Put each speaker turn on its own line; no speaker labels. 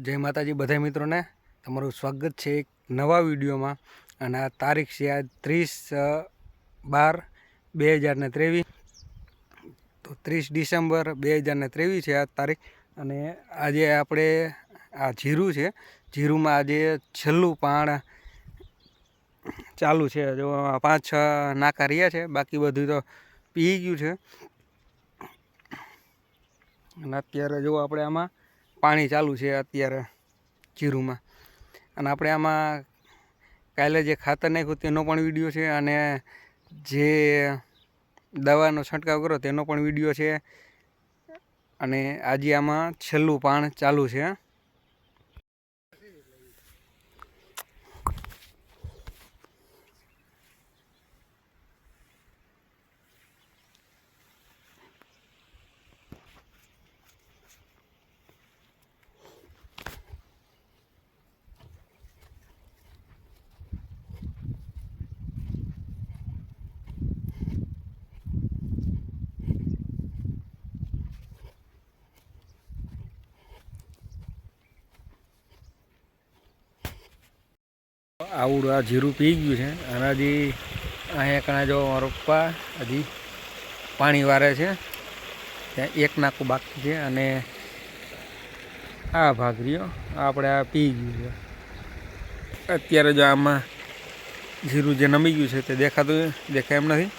જય માતાજી બધા મિત્રોને. તમારું સ્વાગત છે એક નવા વિડીયોમાં. અને આ તારીખ છે આ ત્રીસ બાર બે હજારને ત્રેવીસ. તો ત્રીસ ડિસેમ્બર બે હજારને ત્રેવીસ છે આ તારીખ. અને આજે આપણે આ જીરું છે. જીરુંમાં આજે છેલ્લું પાણ ચાલુ છે. જો પાંચ, છ નાકા રહ્યા છે. બાકી બધું તો પી ગયું છે. અને અત્યારે જો આપણે આમાં પાણી ચાલુ છે અત્યારે જીરુંમાં. અને આપણે આમાં કાલે જે ખાતર નાખ્યું તેનો પણ વીડિયો છે અને જે દવાનો છંટકાવ કરો તેનો પણ વીડિયો છે. અને આજે આમાં છેલ્લું પાણ ચાલુ છે. આવડું આ જીરું પી ગયું છે. અને હજી અહીંયા કણા જો મારો પપ્પા હજી પાણી વારે છે. ત્યાં એક નાકું બાકી છે અને આ ભાગ રહ્યો. આપણે આ પી ગયું છે. અત્યારે જો આમાં જીરું જે નમી ગયું છે તે દેખાતું દેખાય એમ નથી?